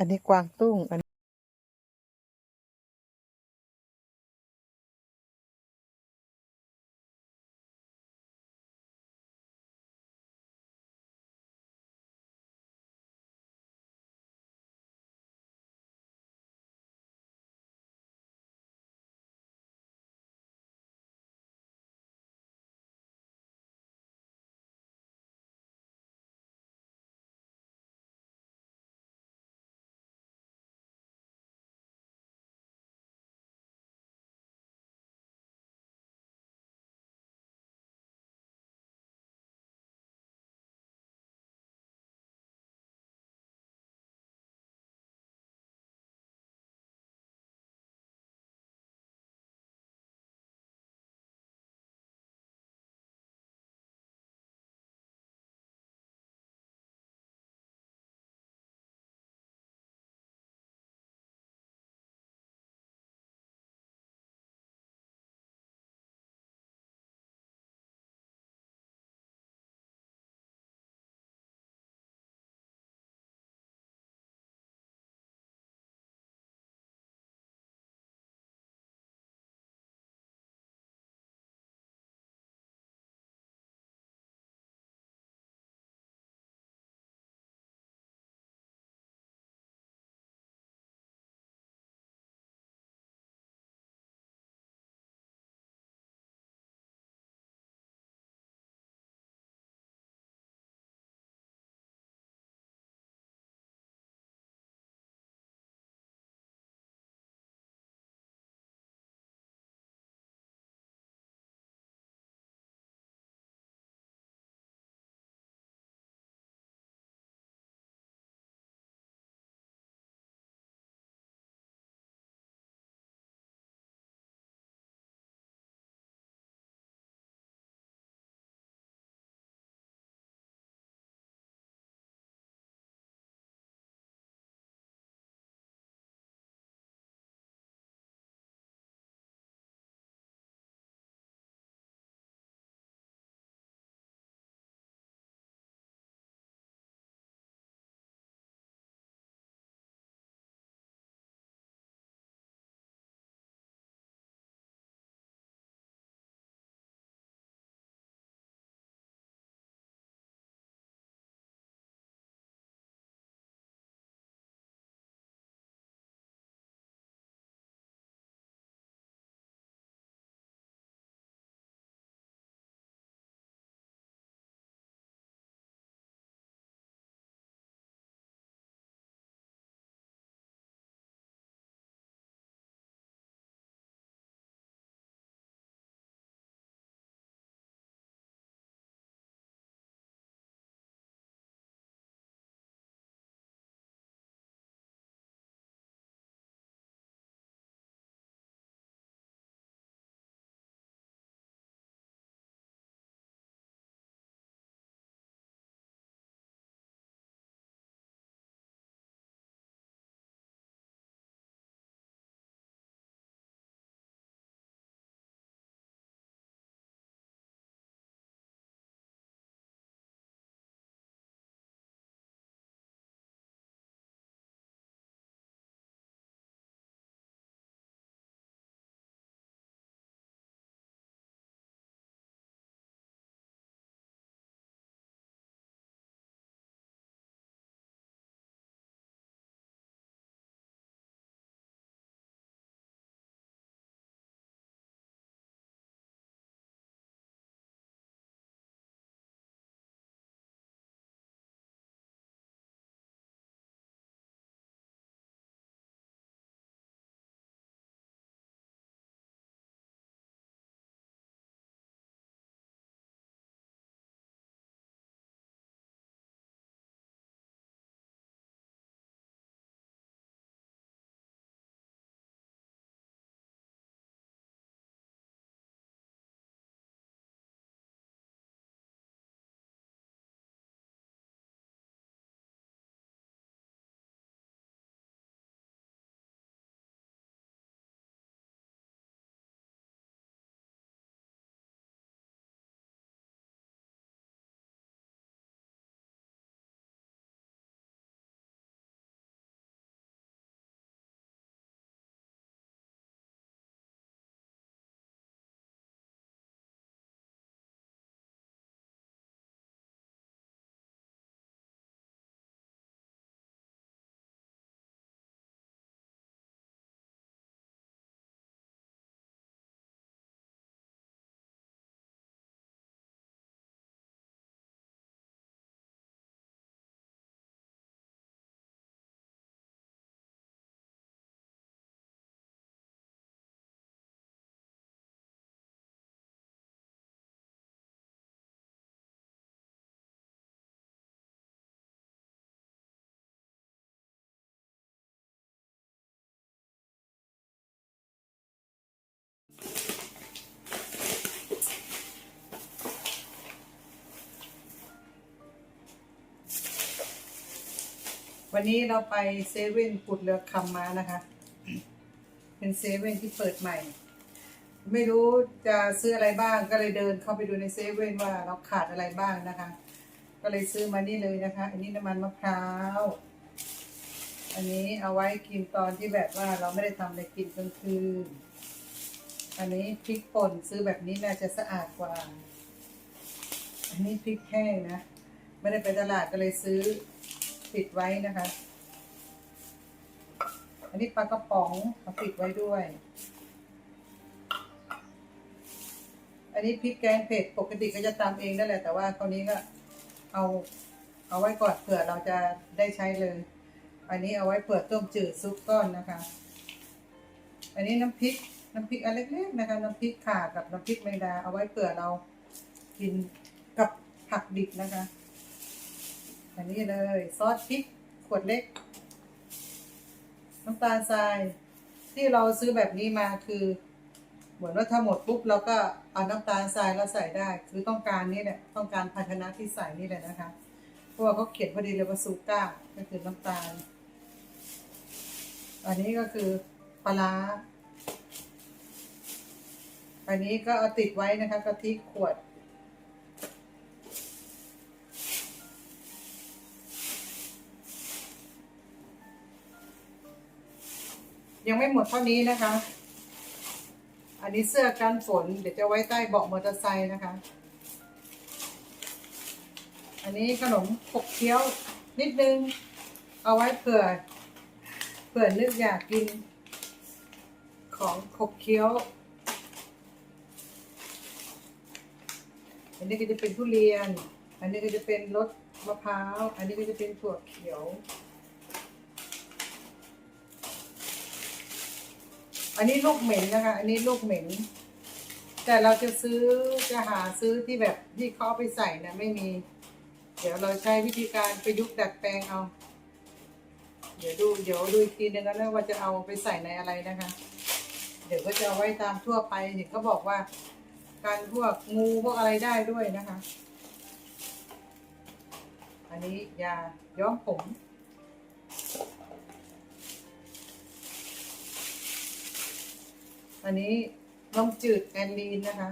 อันนี้กวางตุ้งอัน วันนี้เราไปเซเว่นกุดเรือคำมานะคะ เป็นเซเว่นที่เปิดใหม่ ไม่รู้จะซื้ออะไรบ้างก็เลยเดินเข้าไปดูในเซเว่นว่าเราขาดอะไรบ้างนะคะ ก็เลยซื้อมานี่เลยนะคะ อันนี้น้ำมันมะพร้าว อันนี้เอาไว้กินตอนที่แบบว่าเราไม่ได้ทำอะไรกินกลางคืน อันนี้พริกป่นซื้อแบบนี้น่าจะสะอาดกว่า อันนี้พริกแห้งนะ ไม่ได้ไปตลาดก็เลยซื้อ ปิดไว้นะคะ อันนี้ปลากระป๋องเอาปิดไว้ด้วย อันนี้พริกแกงเผ็ดปกติก็จะตำเองนั่นแหละ แต่ว่าคราวนี้ก็เอาเอาไว้ก่อนเผื่อเราจะได้ใช้เลย อันนี้เอาไว้เปิดต้มจืดซุปก้อนนะคะ อันนี้น้ำพริกน้ำพริกอันเล็กๆนะคะน้ำพริกข่ากับน้ำพริกแมงดาเอาไว้เผื่อเรากินกับผักดิบนะคะ อันนี้เลย ซอสพริกขวดเล็ก น้ำตาลทราย ที่เราซื้อแบบนี้มาคือ เหมือนว่าถ้าหมดปุ๊บเราก็เอาน้ำตาลทรายเราใส่ได้ คือต้องการนี่แหละต้องการภาชนะที่ใส่นี่แหละนะคะเพราะว่าเขาเขียนพอดีเลยว่าซูก้าก็คือน้ำตาล อันนี้ก็คือปลาร้าอันนี้ก็เอาติดไว้นะคะกะทิขวด ยังไม่หมดเท่านี้นะคะ อันนี้เสื้อกันฝน เดี๋ยวจะไว้ใต้เบาะมอเตอร์ไซค์นะคะ อันนี้ขนมขบเคี้ยวนิดนึง เอาไว้เผื่อ เผื่อนึกอยากกิน ของขบเคี้ยว อันนี้ก็จะเป็นทุเรียน อันนี้ก็จะเป็นรสมะพร้าว อันนี้ก็จะเป็นถั่วเขียว อันนี้ลูกเหม็นนะคะ อันนี้ลูกเหม็น แต่เราจะซื้อจะหาซื้อที่แบบที่เขาไปใส่นะไม่มี เดี๋ยวเราใช้วิธีการประยุกต์ดัดแปลงเอา เดี๋ยวดูเดี๋ยวดูอีกทีนึงก็แล้วว่าจะเอาไปใส่ในอะไรนะคะ เดี๋ยวก็จะเอาไว้ตามทั่วไปเห็นเขาบอกว่า การพวกงูพวกอะไรได้ด้วยนะคะ อันนี้ยาย้อมผม อันนี้นมจืดแอนลีนนะคะ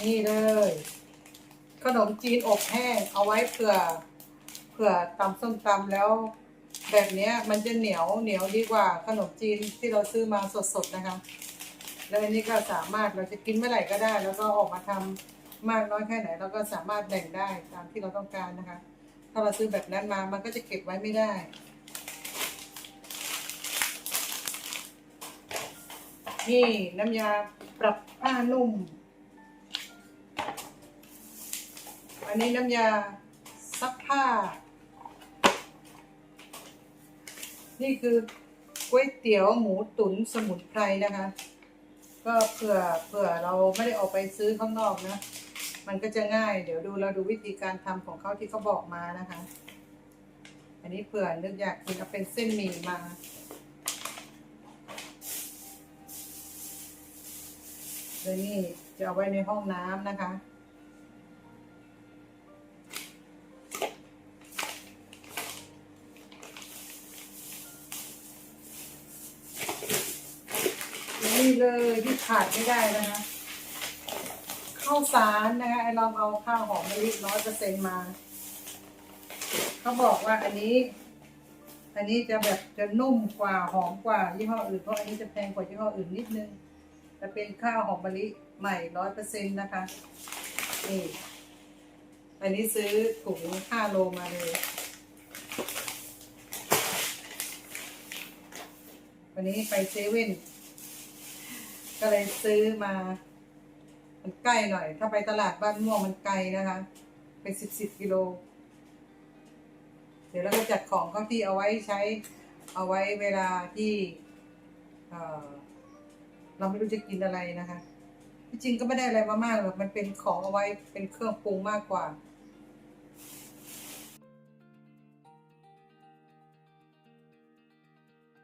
นี่เลย ขนมจีนอบแห้ง เอาไว้เผื่อเผื่อตำส้มตำแล้ว แบบนี้มันจะเหนียวเหนียวดีกว่าขนมจีนที่เราซื้อมาสดๆนะคะ แล้วอันนี้ก็สามารถเราจะกินเมื่อไหร่ก็ได้ แล้วก็ออกมาทำมากน้อยแค่ไหนเราก็สามารถแบ่งได้ตามที่เราต้องการนะคะ ถ้าเราซื้อแบบนั้นมามันก็จะเก็บไว้ไม่ได้ นี่น้ำยาปรับผ้านุ่ม อันนี้น้ำยาซักผ้า นี่คือก๋วยเตี๋ยวหมูตุ๋นสมุนไพรนะคะ ก็เผื่อเผื่อเราไม่ได้ออกไปซื้อข้างนอกนะ มันก็จะง่าย เดี๋ยวดูเราดูวิธีการทำของเขาที่เขาบอกมานะคะ อันนี้เผื่อนึกอยากกินเอาเป็นเส้นหมี่มาเลยนี่จะเอาไว้ในห้องน้ำนะคะนี่เลยที่ขาดไม่ได้นะคะ ข้าวสารนะคะไอเราเอาข้าวหอมมะลิร้อยเปอร์เซ็นมา เขาบอกว่าอันนี้ อันนี้จะแบบจะนุ่มกว่าหอมกว่ายี่ห้ออื่นเพราะอันนี้จะแพงกว่ายี่ห้ออื่นนิดนึงจะเป็นข้าวหอมมะลิใหม่ร้อยเปอร์เซ็นต์นะคะนี่อันนี้ซื้อถุงห้าโลมาเลยวันนี้ไปเซเว่นก็เลยซื้อมา มันใกล้หน่อย ถ้าไปตลาดบ้านม่วงมันไกลนะคะเป็นสิบสิบกิโล เดี๋ยวเราก็จัดของเข้าที่เอาไว้ใช้ เอาไว้เวลาที่เออเราไม่รู้จะกินอะไรนะคะที่จริงก็ไม่ได้อะไรมามากหรอกมันเป็นของเอาไว้เป็นเครื่องปรุงมากกว่า